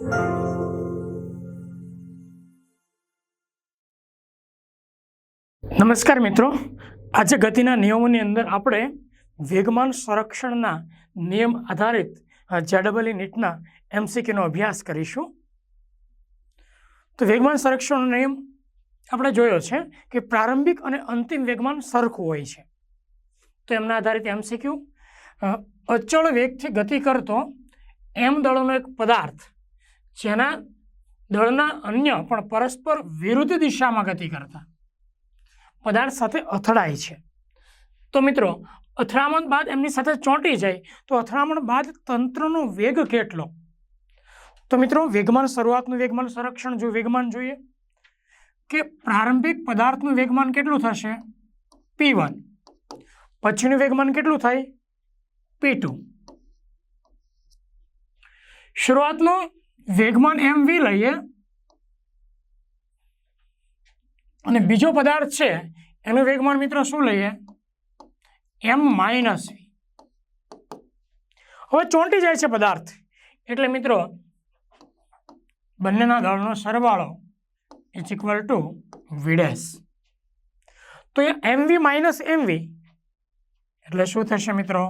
નમસ્કાર મિત્રો. આજે ગતિના નિયમોની અંદર આપણે વેગમાન સંરક્ષણના નિયમ આધારિત જેડબલી નીટના એમસીક્યુનો અભ્યાસ કરીશું. તો વેગમાન સંરક્ષણનો નિયમ આપણે જોયો છે કે પ્રારંભિક અને અંતિમ વેગમાન સરખું હોય છે. તો એમના આધારિત એમસીક્યુ અચળ વેગથી ગતિ કરતો એમ દળોનો એક પદાર્થ જેના દળના અન્ય પણ પરસ્પર વિરુદ્ધ દિશામાં ગતિ કરતા. પદાર્થ સાથે અથડાય છે. તો મિત્રો, અથડામણ બાદ એમની સાથે ચોંટી જાય, તો અથડામણ બાદ તંત્રનો વેગ કેટલો? તો મિત્રો, વેગમાન શરૂઆતનું વેગમાન સંરક્ષણ જો વેગમાન જોઈએ, કે પ્રારંભિક પદાર્થનું વેગમાન કેટલું થશે? P one. પછીનું વેગમાન કેટલું થાય? P two. શરૂઆતનું વેગમાન એમ વી લઈએ. અને બીજો પદાર્થ છે, એનું વેગમાન મિત્રો શું લઈએ? એમ માઇનસ વી હવે ચોંટી જાય છે પદાર્થ. એટલે મિત્રો, બંનેના દળનો સરવાળો ઇઝ ઇક્વલ ટુ વીડેસ તો એ એમવી માઇનસ એમ વી એટલે શું થશે મિત્રો?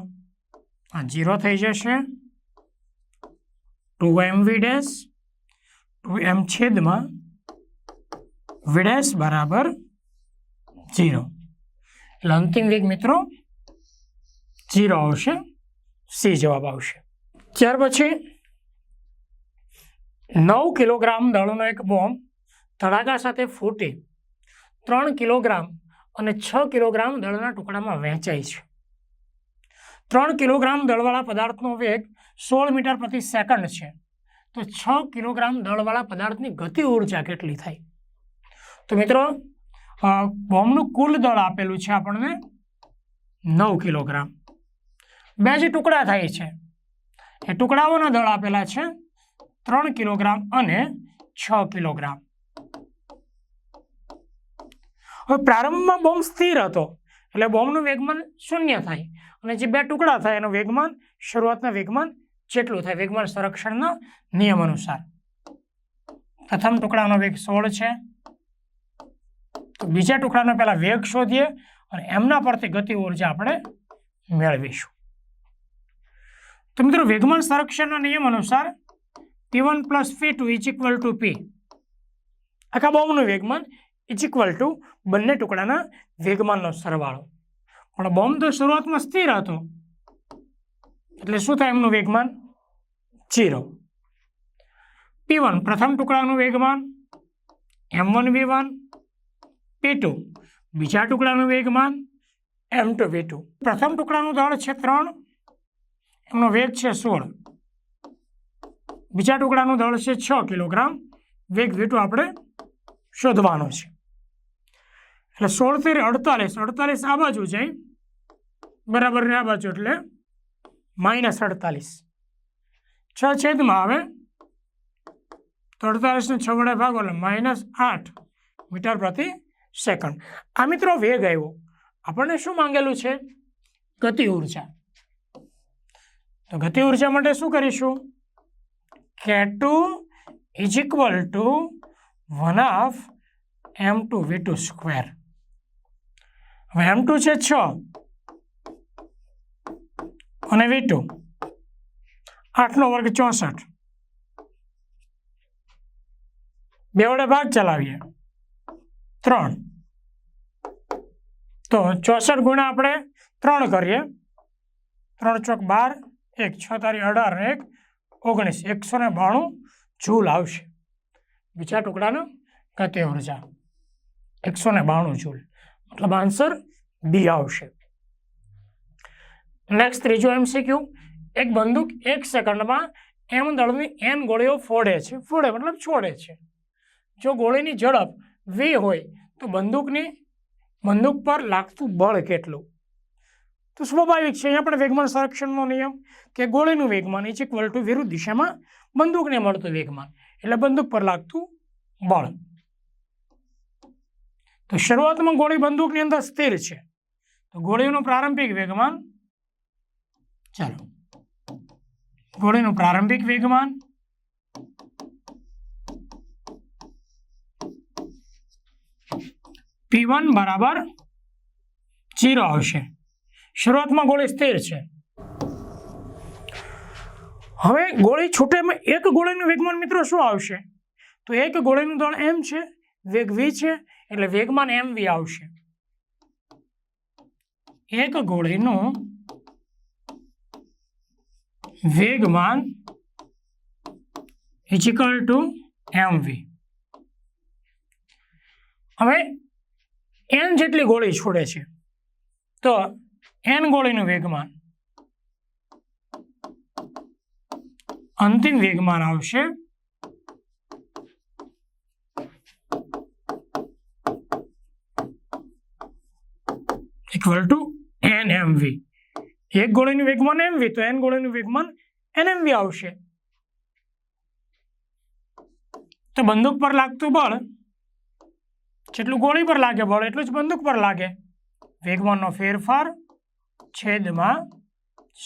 આ જીરો થઈ જશે. Two m v dash two m છેદમાં વિડેશ બરાબર જીરો એટલે અંતિમ વેગ મિત્રો જીરો આવશે, સી જવાબ આવશે. ત્યાર પછી નવ કિલોગ્રામ દળનો એક બોમ્બ તળાગા સાથે ફૂટી, ત્રણ કિલોગ્રામ અને છ કિલોગ્રામ દળના ટુકડામાં વહેંચાય છે. ત્રણ કિલોગ્રામ દળવાળા પદાર્થનો વેગ સોળ મીટર પ્રતિ સેકન્ડ છે. તો છ કિલોગ્રામ દળવાળા પદાર્થની ગતિ ઊર્જા કેટલી થાય? તો મિત્રો બોમ્બનું કુલ દળ આપેલું છે આપણને નવ કિલોગ્રામ. બે જે ટુકડા થાય છે, એ ટુકડાઓના દળ આપેલા છે ત્રણ કિલોગ્રામ અને છ કિલોગ્રામ. હવે પ્રારંભમાં બોમ્બ સ્થિર હતો, એટલે બોમ્બનું વેગમાન શૂન્ય થાય. અને જે બે ટુકડા થાય, એનું વેગમાન, શરૂઆતના વેગમાન જેટલું થાય વેગમાન સંરક્ષણના નિયમ અનુસાર. પ્રથમ ટુકડાનો વેગ સોળ છે. તો બીજા ટુકડાનો પહેલા વેગ શોધીએ અને એમના પરથી ગતિ ઊર્જા આપણે મેળવીશું. તો મિત્રો, વેગમાન સંરક્ષણના નિયમ અનુસાર p one plus p two is equal to p આખા બોમ્બનું વેગમાન ઇઝ ઇક્વલ ટુ બંને ટુકડાના વેગમાનનો સરવાળો. પણ બોમ્બ તો શરૂઆતમાં સ્થિર હતો. એટલે શું થાય એમનું વેગમાન? જીરો પી વન પ્રથમ ટુકડાનું વેગમાન m one v one p two બીજા ટુકડાનું વેગમાન એમ ટુ વી ટુ પ્રથમ ટુકડાનું દળ છે ત્રણ. એમનો વેગ છે સોળ. બીજા ટુકડાનું દળ છે છ કિલોગ્રામ. વેગ વી આપણે શોધવાનો છે. એટલે સોળ તેર અડતાલીસ અડતાલીસ આ બાજુ જાય. બરાબર આ બાજુ એટલે માઇનસ અડતાલીસ. છ છેદમાં આવે તો અડતાલીસને છ વડે ભાગો એટલે માઇનસ આઠ મીટર પ્રતિ સેકન્ડ. આ મિત્રો વેગ આવ્યો. આપણને શું માંગેલું છે? ગતિ ઊર્જા. તો ગતિ ઊર્જા માટે શું કરીશું? K two is equal to one of m two v two square હવે એમ ટુ છે છ. અને વી ટુ આઠનો વર્ગ ચોસઠ. બે વડે ભાગ ચલાવીએ. ત્રણ. તો ચોસઠ ગુણા આપણે ત્રણ કરીએ. ત્રણ ચોક બાર, એક છ તારી અઢાર, એક ઓગણીસ. એકસો ને બાણું જૂલ આવશે. બીજા ટુકડાનો ગતિ ઊર્જા. એકસો ને બાણું જૂલ. મતલબ આન્સર બી આવશે. નેક્સ્ટ ત્રીજો એમસીક્યુ એક બંદૂક એક સેકન્ડમાં એમ દળની એન ગોળીઓ ફોડે છે. ફોડે મતલબ છોડે છે. જો ગોળીની ઝડપ વી હોય, તો બંદૂકની બંદૂક પર લાગતું બળ કેટલું? તો સ્વાભાવિક છે, અહીંયા પણ વેગમાન સંરક્ષણનો નિયમ કે ગોળીનું વેગમાન ઇઝ ઇક્વલ ટુ વિરુદ્ધ દિશામાં બંદૂકને મળતું વેગમાન. એટલે બંદૂક પર લાગતું બળ. તો શરૂઆતમાં ગોળી બંદૂકની અંદર સ્થિર છે. તો ગોળીનું પ્રારંભિક વેગમાન ચાલો. ગોળીનું પ્રારંભિક વેગમાન. પી વન બરાબર જીરો આવશે. શરૂઆતમાં ગોળી સ્થિર છે. હવે ગોળી છૂટે એક ગોળીનું વેગમાન મિત્રો શું આવશે? તો એક ગોળીનું દળ એમ છે, વેગ વી છે, એટલે વેગમાન એમ વી આવશે. એક ગોળીનું વેગમાન ઇઝિકલ ટુ એમવી હવે એન જેટલી ગોળી છોડે છે, તો એન ગોળીનું વેગમાન અંતિમ વેગમાન આવશે equal to n m v એક ગોળીનું વેગમાન એમ વી, તો એન ગોળીનું વેગમાન એન એમ વી આવશે. તો બંદૂક પર લાગતું બળ, જેટલું ગોળી પર લાગે બળ, એટલું જ બંદૂક પર લાગે. વેગમાનનો ફેરફાર છેદમાં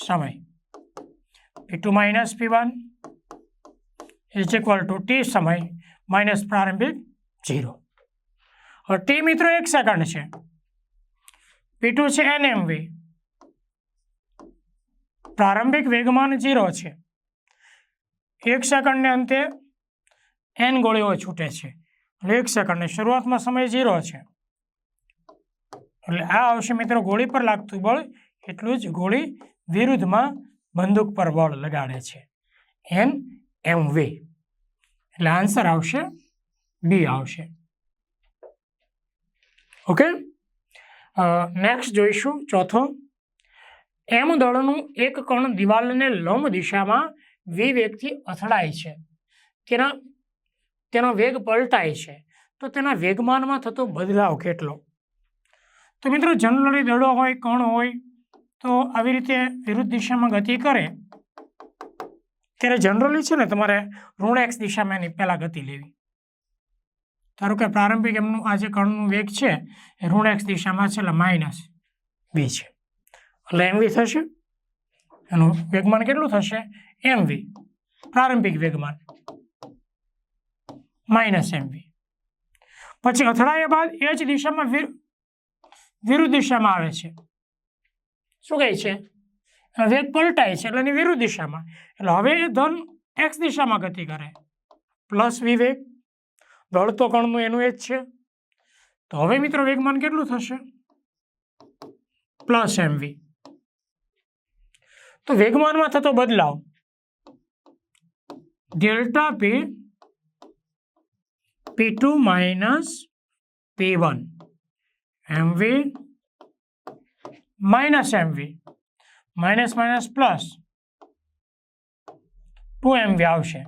સમય. P two minus p one is equal to t સમય માઇનસ પ્રારંભિક ઝીરો હવે ટી મિત્રો એક સેકન્ડ છે. પી ટુ છે વી. પ્રારંભિક વેગમાન જીરો છે. એક સેકન્ડને અંતે એન ગોળીઓ છૂટે છે. એટલે એક સેકન્ડની શરૂઆતમાં સમય જીરો છે. એટલે આ આવશે મિત્રો ગોળી પર લાગતું બળ, એટલું જ ગોળી વિરુદ્ધમાં બંદૂક પર બળ લગાડે છે. એન એમ વે એટલે આન્સર આવશે બી આવશે. ઓકે? નેક્સ્ટ જોઈશું ચોથો એમ દળનું એક કણ દિવાલને લંબ દિશામાં વિવેગથી અથડાય છે. તેના, તેનો વેગ પલટાય છે. તો તેના વેગમાનમાં થતો બદલાવ કેટલો? તો મિત્રો, જનરલી દડો હોય, કણ હોય, તો આવી રીતે વિરુદ્ધ દિશામાં ગતિ કરે, ત્યારે જનરલી છે ને તમારે ઋણ એક્સ દિશામાં એની પહેલાં ગતિ લેવી. ધારો કે પ્રારંભિક એમનું, આ જે કણનું વેગ છે, એ ઋણ એક્સ દિશામાં છે, એટલે માઇનસ બી છે. એટલે એમ વી થશે. એનું વેગમાન કેટલું થશે? એમ વી પ્રારંભિક વેગમાન. માઇનસ એમ વી પછી અથડાયા બાદ એ જ દિશામાં વિર, વિરુદ્ધ દિશામાં આવે છે. શું કહે છે? વેગ પલટાય છે એટલે એની વિરુદ્ધ દિશામાં. એટલે હવે એ ધન એક્સ દિશામાં ગતિ કરે. પ્લસ વી દોડતો કણનું એનું એ જ છે. તો હવે મિત્રો વેગમાન કેટલું થશે? પ્લસ એમ વી તો વેગમાનમાં થતો બદલાવ. Delta p p two minus p one m v minus m v minus minus plus two m v આવશે.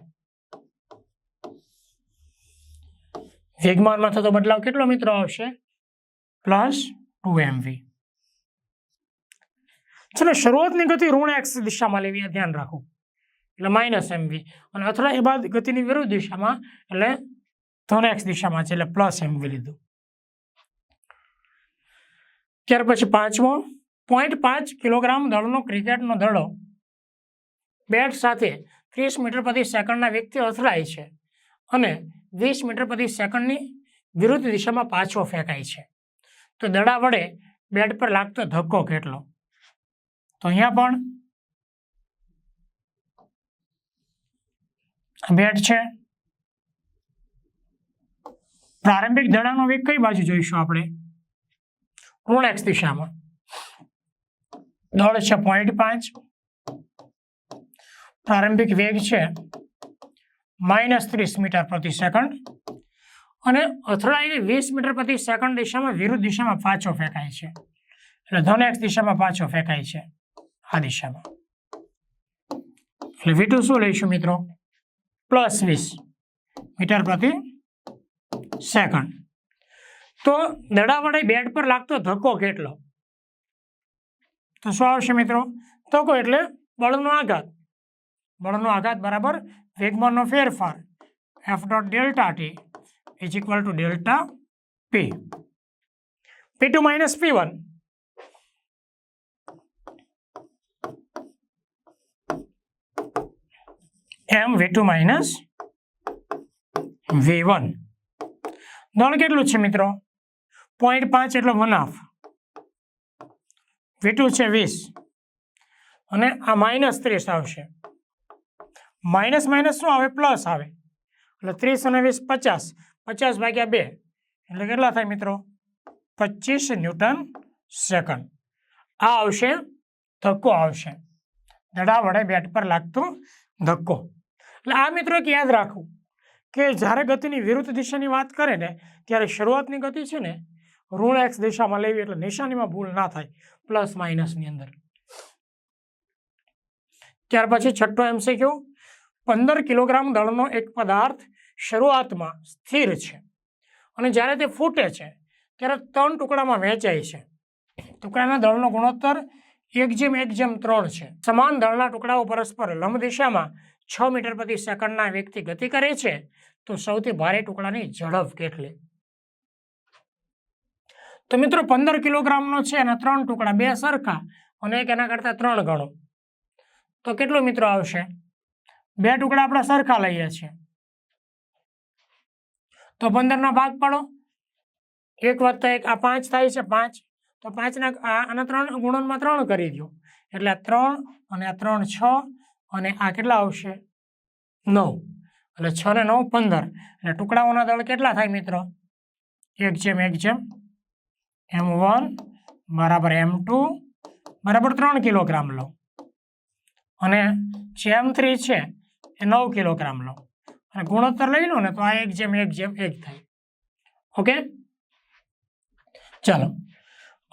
વેગમાનમાં થતો બદલાવ કેટલો મિત્રો આવશે? પ્લસ ટુ એમ વી શરૂઆતની ગતિ ઋણ એક્સ દિશામાં લેવી આ ધ્યાન રાખો. એટલે માઇનસ એમવી અને અથવા એ બાદ ગતિની વિરુદ્ધ દિશામાં એટલે ધન એક્સ દિશામાં છે, એટલે પ્લસ એમવી લીધું. ત્યાર પછી પાંચમો પોઈન્ટ પાંચ કિલોગ્રામ દળનો ક્રિકેટનો દડો બેટ સાથે ત્રીસ મીટર પ્રતિ સેકન્ડના વ્યક્તિ અથડાય છે અને વીસ મીટર પ્રતિ સેકન્ડની વિરુદ્ધ દિશામાં પાછો ફેંકાય છે. તો દડા વડે બેટ પર લાગતો ધક્કો કેટલો? તો અહીંયા પણ બેટ છે. પ્રારંભિક દડાનો વેગ કઈ બાજુ જોઈશું આપણે? ઋણ એક્સ દિશામાં. દળ છે પોઈન્ટ પાંચ. પ્રારંભિક વેગ છે માઇનસ ત્રીસ મીટર પ્રતિ સેકન્ડ અને અથડાઈને વીસ મીટર પ્રતિ સેકન્ડ દિશામાં વિરુદ્ધ દિશામાં પાછો ફેંકાય છે. એટલે ધન એક્સ દિશામાં પાછો ફેંકાય છે. આ દિશામાં. એટલે વી શું લઈશું મિત્રો? પ્લસ વીસ મીટર પ્રતિ સેકન્ડ. તો દડા વડે બેટ પર લાગતો ધક્કો કેટલો? તો શું આવશે મિત્રો? ધક્કો એટલે બળનો આઘાત. બળનો આઘાત બરાબર વેગમાનનો ફેરફાર. F dot delta t is equal to delta p p two minus p one m v two minus v one દળ કેટલું છે મિત્રો? પોઈન્ટ પાંચ એટલે વન હાફ વી ટુ છે વીસ. અને આ માઇનસ ત્રીસ આવશે. માઇનસ માઇનસ શું આવે? પ્લસ આવે. એટલે ત્રીસ અને વીસ પચાસ. પચાસ ભાગ્યા બે. એટલે કેટલા થાય મિત્રો? પચીસ ન્યૂટન સેકન્ડ. આ આવશે, ધક્કો આવશે. દડા વડે બેટ પર લાગતું ધક્કો. એટલે આ મિત્રો એક યાદ રાખવું કે જ્યારે ગતિની વિરુદ્ધ દિશાની વાત કરે ને, ત્યારે શરૂઆતની ગતિ છે ને ઋણ એક્સ દિશામાં લેવી એટલે નિશાનીમાં ભૂલ ના થાય, પ્લસ માઇનસની અંદર. ત્યાર પછી છઠ્ઠો એમસીક્યુ પંદર કિલોગ્રામ દળનો એક પદાર્થ શરૂઆતમાં સ્થિર છે. અને જ્યારે તે ફૂટે છે, ત્યારે ત્રણ ટુકડામાં વહેંચાય છે. ટુકડાના દળનો ગુણોત્તર એક જેમ એક જેમ ત્રણ છે. સમાન દળના ટુકડાઓ પરસ્પર લંબ દિશામાં છ મીટર પ્રતિ સેકન્ડના વેગથી ગતિ કરે છે, તો સૌથી ભારે ટુકડાની ઝડપ કેટલી? તો મિત્રો પંદર કિલોગ્રામનો છે એના ત્રણ ટુકડા બે સરખા અને એક એના કરતાં ત્રણ ગણો. તો કેટલો મિત્રો આવશે? બે ટુકડા આપણે સરખા લઈએ છીએ. તો પંદરના ભાગ પાડો. એક વત્તા એક, આ પાંચ થાય છે પાંચ. તો પાંચના, આ આના ત્રણ ગુણનમાં ત્રણ કરી દો. એટલે આ ત્રણ અને આ ત્રણ છ અને આ કેટલા આવશે? નવ. એટલે છ ને નવ, પંદર. એટલે ટુકડાઓના દળ કેટલા થાય મિત્રો? એક જેમ એક જેમ. એમ વન બરાબર એમ ટુ બરાબર ત્રણ કિલોગ્રામ લો. અને જે એમ થ્રી છે એ નવ કિલોગ્રામ લો. અને ગુણોત્તર લઈ લો ને તો આ એક જેમ એક જેમ, એક થાય. ઓકે? ચાલો.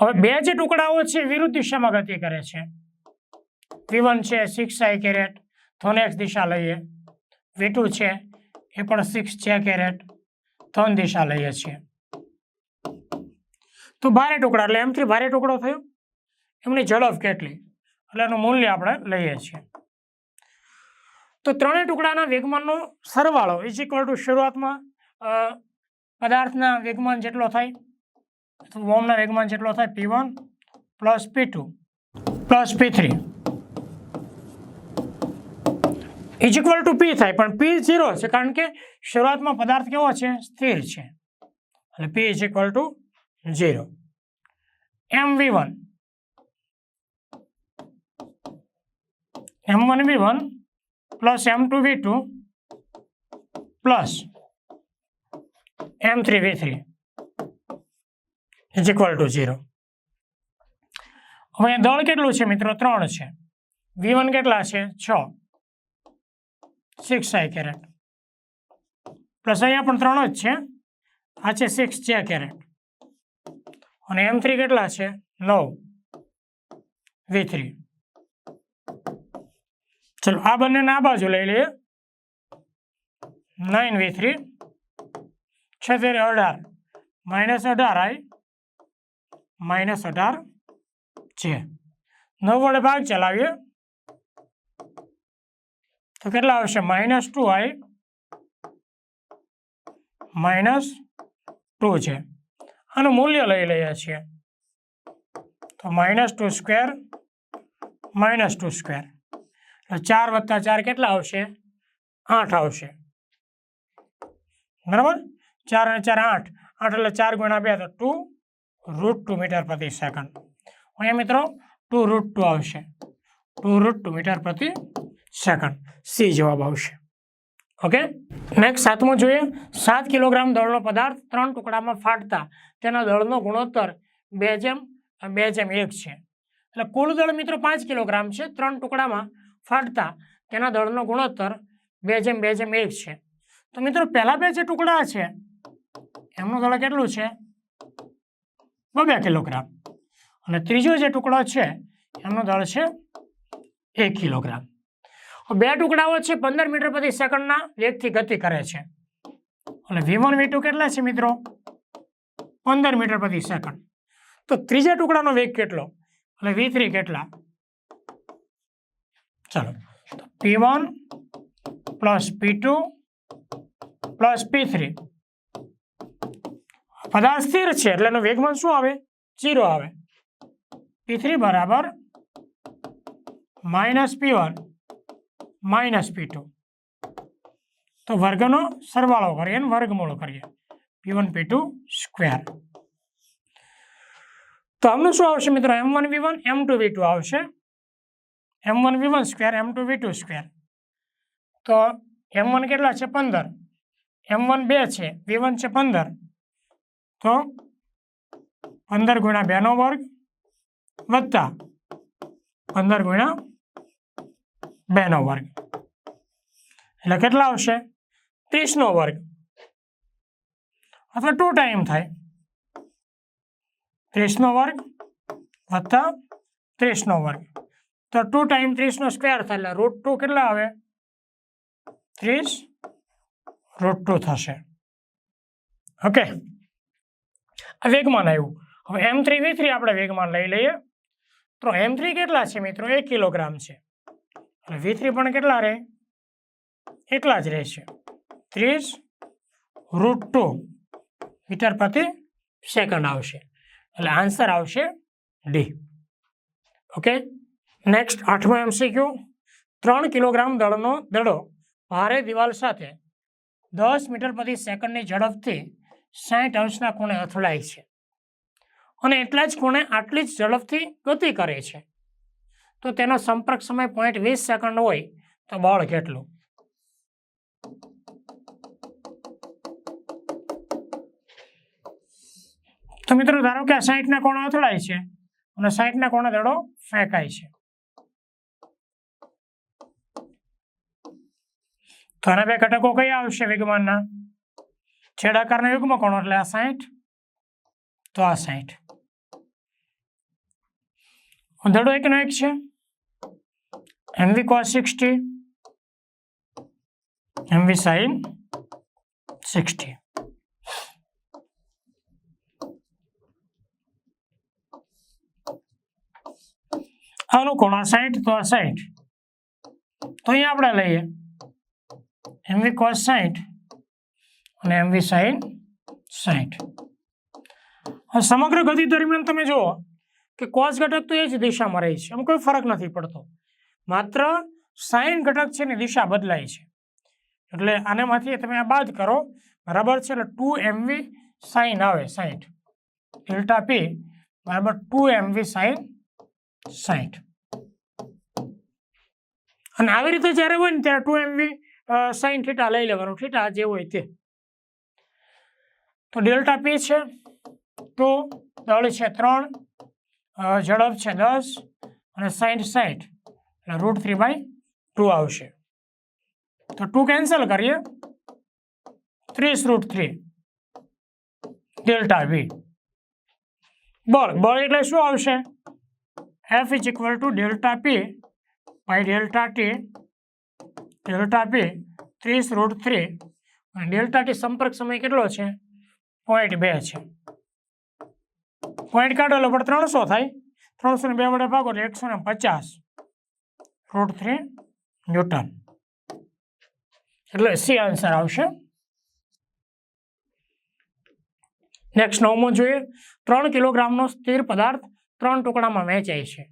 હવે બે જે ટુકડાઓ છે વિરુદ્ધ દિશામાં ગતિ કરે છે. વી વન છે સિક્સ આઈ કેરેટ. થોન એક્સ દિશા લઈએ. વી ટુ છે, એ પણ સિક્સ છે કેરેટ. થોન દિશા લઈએ છીએ. તો ભારે ટુકડા, એટલે એમથી ભારે ટુકડો થયો? એમની ઝડપ કેટલી? એટલે એનું મૂલ્ય આપણે લઈએ છીએ. તો ત્રણેય ટુકડાના વેગમાનનો સરવાળો ઇઝ ઇક્વલ ટુ શરૂઆતમાં પદાર્થના વેગમાન જેટલો થાય વોમના વેગમાન જેટલો થાય, p one plus p two plus p three. Is equal to p થાય. પણ પી ઝીરો છે કારણ કે શરૂઆતમાં પદાર્થ કેવો છે? સ્થિર છે. એટલે p is equal to zero m v one m one v one plus m two v two plus m three v three is equal to zero હવે દળ કેટલું છે મિત્રો? ત્રણ છે. વી વન કેટલા છે? છ. સિક્સ આઈ કેરેટ પ્લસ અહીંયા પણ ત્રણ જ છે. આ છે સિક્સ જે કેરેટ અને એમ થ્રી કેટલા છે? નવ. વી થ્રી ચલો, આ બંનેને આ બાજુ લઈ લઈએ. નાઇન વી થ્રી છે તેરે અઢાર. માઇનસ અઢાર આઈ. માઇનસ અઢાર છે. નવ વડે ભાગ ચલાવીએ. તો કેટલા આવશે? Minus two i minus two છે. આનું મૂલ્ય લઈ લઈએ છીએ. તો minus two square minus two square એટલે ચાર વત્તા ચાર કેટલા આવશે? આઠ આવશે. બરાબર? ચાર અને ચાર આઠ. આઠ એટલે ચાર ગુણ્યા બે તો ટુ રૂટ ટુ મીટર પ્રતિ સેકન્ડ અહીંયા મિત્રો ટુ રૂટ ટુ આવશે. ટુ રૂટ ટુ મીટર પ્રતિ સેકન્ડ સી જવાબ આવશે. ઓકે નેક્સ્ટ સાતમું જોઈએ. સાત કિલોગ્રામ દળનો પદાર્થ ત્રણ ટુકડામાં ફાટતા તેના દળનો ગુણોત્તર બે જેમ બે જેમ એક છે. એટલે કુલ દળ મિત્રો પાંચ કિલોગ્રામ છે. ત્રણ ટુકડામાં ફાટતા તેના દળનો ગુણોત્તર બે જેમ બે જેમ એક છે. તો મિત્રો પહેલા બે જે ટુકડા છે, એમનું દળ કેટલું છે? બબે કિલોગ્રામ. અને ત્રીજો જે ટુકડો છે, એમનું દળ છે એક કિલોગ્રામ. બે ટુકડાઓ છે, પંદર મીટર પ્રતિ સેકન્ડના વેગથી ગતિ કરે છે. અને વી વન વી ટુ કેટલા છે મિત્રો? પંદર મીટર પ્રતિ સેકન્ડ. તો ત્રીજા ટુકડાનો વેગ કેટલો? એટલે વી થ્રી કેટલા? ચાલો. P one plus p two plus p three પદાર્થ સ્થિર છે, એટલે એનો વેગમાન શું આવે? ઝીરો આવે. પી થ્રી બરાબર minus P one minus P two તો વર્ગનો સરવાળો કરીએ અને વર્ગમૂળ કરીએ. P one P two square તો આમનું શું આવશે મિત્રો? M one V one M two V two આવશે. M one V one square M two V two square તો એમ વન કેટલા છે? પંદર. એમ વન બે છે. વી વન છે પંદર. તો પંદર ગુણ્યા બેનો વર્ગ વત્તા પંદર ગુણ્યા બેનો વર્ગ. એટલે કેટલા આવશે? ત્રીસનો વર્ગ. અથવા ટુ ટાઈમ થાય. ત્રીસનો વર્ગ વત્તા ત્રીસનો વર્ગ. તો ટુ ટાઈમ ત્રીસનો સ્ક્વેર થાય એટલે રૂટ ટુ કેટલા આવે? ત્રીસ. રૂટ ટુ થશે. ઓકે આ વેગમાન આવ્યું. હવે એમ થ્રી વી થ્રી આપણે વેગમાન લઈ લઈએ. તો એમ થ્રી કેટલા છે મિત્રો? એક કિલોગ્રામ છે. અને વી થ્રી પણ કેટલા રહે? એટલા જ રહેશે. ત્રીસ રૂટ ટુ મીટર પ્રતિ સેકન્ડ આવશે. એટલે આન્સર આવશે ડી ઓકે નેક્સ્ટ આઠમો એમસીક્યુ ત્રણ કિલોગ્રામ દળનો દડો ભારે દિવાલ સાથે દસ મીટર પ્રતિ સેકન્ડની ઝડપથી સાઠ અંશના ખૂણે અથડાય છે. અને એટલા જ ખૂણે આટલી જ ઝડપથી ગતિ કરે છે. તો તેનો સંપર્ક સમય પોઈન્ટ વીસ સેકન્ડ હોય તો બળ કેટલું? તો મિત્રો ધારો કે આ સાઠના કોણો અથડાય છે અને સાઠના કોણે દડો ફેંકાય છે. તો આના બે ઘટકો કયા આવશે વેગમાનના? છેડાકારના યુગમાં કોણો એટલે આ સાઠ તો આ સાઠ દડો એકનો એક છે. MV cos sixty mv sin sixty આનું કોણ આ સાઈઠ તો આ સાઈઠ. તો અહીંયા આપણે લઈએ. એમવી કોસ સાઠ અને એમવી સાઈન સાઈઠ. સમગ્ર ગતિ દરમિયાન તમે જુઓ કે કોસ ઘટક તો એ જ દિશામાં રહે છે. એમાં કોઈ ફરક નથી પડતો. માત્ર સાઈન ઘટક છે ને દિશા બદલાય છે. એટલે આનામાંથી તમે આ બાદ કરો. બરાબર છે? એટલે ટુ એમવી સાઈન આવે સાઠ ડેલ્ટા પી બરાબર ટુ એમવી સાઈન સાઠ અને આવી રીતે જ્યારે હોય ને ત્યારે ટુ એમવી સાઇન થીટા લઈ લેવાનું. થીટા જે હોય તે. તો ડેલ્ટા પી છે તો દળ છે ત્રણ ઝડપ છે દસ અને સાઈઠ સાઈઠ. એટલે રૂટ થ્રી બાય ટુ આવશે. તો ટુ કેન્સલ કરીએ. ત્રીસ રૂટ થ્રી ડેલ્ટા વી બળ બળ એટલે શું આવશે? F is equal to delta P by delta T delta P ત્રીસ રૂટ થ્રી અને ડેલ્ટા ટી સંપર્ક સમય કેટલો છે? પોઈન્ટ બે છે. પોઈન્ટ કાઢો એટલે ત્રણસો થાય. ત્રણસો ને બે વડે ભાગો એટલે એકસો ને પચાસ. રૂટ થ્રી ન્યૂટન એટલે સી આન્સર આવશે. નેક્સ્ટ નવમો જોઈએ. ત્રણ કિલોગ્રામનો સ્થિર પદાર્થ ત્રણ ટુકડામાં વહેંચાય છે.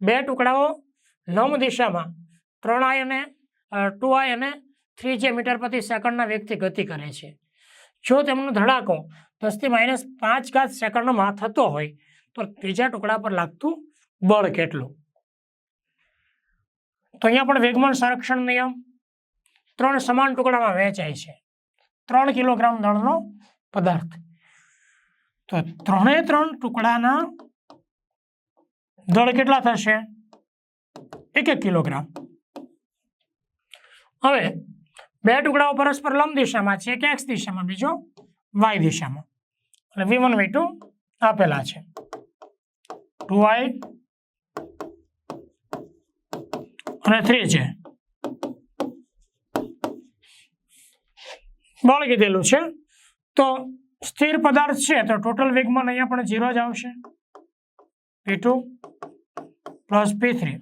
બે ટુકડાઓ લંબ દિશામાં, ત્રણ આઈ અને ટુ આઈ અને થ્રી જે મીટર પ્રતિ સેકન્ડના વેગથી ગતિ કરે છે. જો તેમનો ધડાકો દસથી માઇનસ પાંચ ઘાત સેકન્ડમાં થતો હોય, તો ત્રીજા ટુકડા પર લાગતું બળ કેટલું? તો અહીંયા પણ વેગમાન સંરક્ષણ નિયમ ત્રણ સમાન ટુકડામાં વહેંચાય છે. ત્રણ કિલોગ્રામ દળનો પદાર્થ. તો ત્રણે ત્રણ ટુકડાના દળ કેટલા થશે? એક એક કિલોગ્રામ. હવે બે ટુકડાઓ પરસ્પર લંબ દિશામાં છે એક એક્સ દિશામાં? બીજો વાય દિશામાં. એટલે વી વન વી ટુ આપેલા છે. ટુ વાય અને થ્રી છે બળ કીધેલું છે તો સ્થિર પદાર્થ છે તો ટોટલ વેગમાન અહીંયા પણ ઝીરો જ આવશે. P two plus P three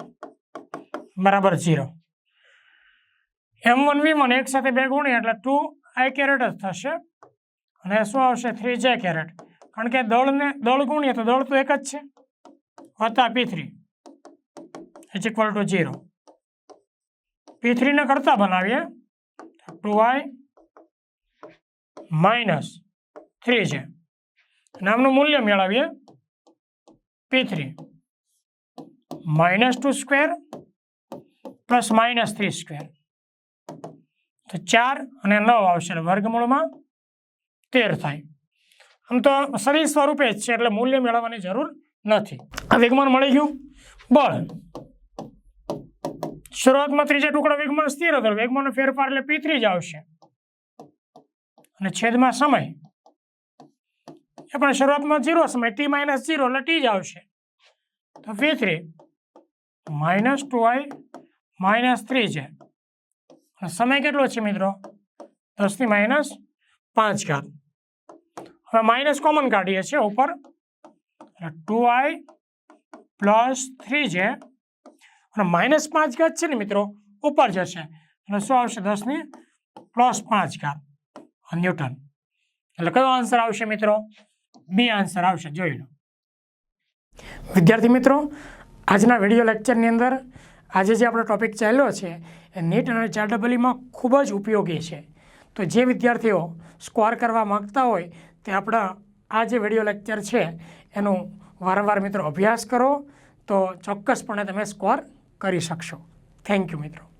બરાબર ઝીરો એમ વન વી મને એક સાથે બે ગુણી એટલે ટુ આઈ કેરેટ જ થશે. અને શું આવશે? થ્રી જે કેરેટ કારણ કે દળને, દળ ગુણીએ તો દળ તો એક જ છે. વત્તા P three is equal to zero P થ્રીને કરતા બનાવીએ. ટુ વાય માઇનસ થ્રી છે. નામનું મૂલ્ય મેળવીએ. P three minus two square plus minus three square તો ચાર અને નવ આવશે. વર્ગમૂળમાં તેર થાય. આમ તો સરી સ્વરૂપે જ છે, એટલે મૂલ્ય મેળવવાની જરૂર નથી. આ વેગમાન મળી ગયું. બળ શરૂઆતમાં ત્રીજા ટુકડા વેગમાન સ્થિર હતો. વેગમાનનો ફેરફાર એટલે પી થ્રી જ આવશે. અને છેદમાં સમય. એ પણ શરૂઆતમાં ઝીરો સમય. ટી માઇનસ ઝીરો એટલે ટી જ આવશે. તો V three minus two I minus three છે અને સમય કેટલો છે મિત્રો? દસની માઇનસ પાંચ ઘાત. હવે માઇનસ કોમન કાઢીએ છીએ ઉપર. એટલે ટુ આઈ પ્લસ થ્રી છે અને માઇનસ પાંચ ઘાત છે ને મિત્રો, ઉપર જશે. એટલે શું આવશે દસની પ્લસ પાંચ ઘાત. ન્યૂટન. એટલે કયો આન્સર આવશે મિત્રો? બી આન્સર આવશે, જોઈ લો. વિદ્યાર્થી મિત્રો, આજના વીડિયો લેક્ચરની અંદર આજે જે આપણો ટોપિક ચાલ્યો છે, એ નીટ અને ચારડબલીમાં ખૂબ જ ઉપયોગી છે. તો જે વિદ્યાર્થીઓ સ્કોર કરવા માગતા હોય, તે આપણા આ જે વીડિયો લેક્ચર છે, એનું વારંવાર મિત્રો અભ્યાસ કરો. તો ચોક્કસપણે તમે સ્કોર કરી શકશો. થેન્ક યુ મિત્રો.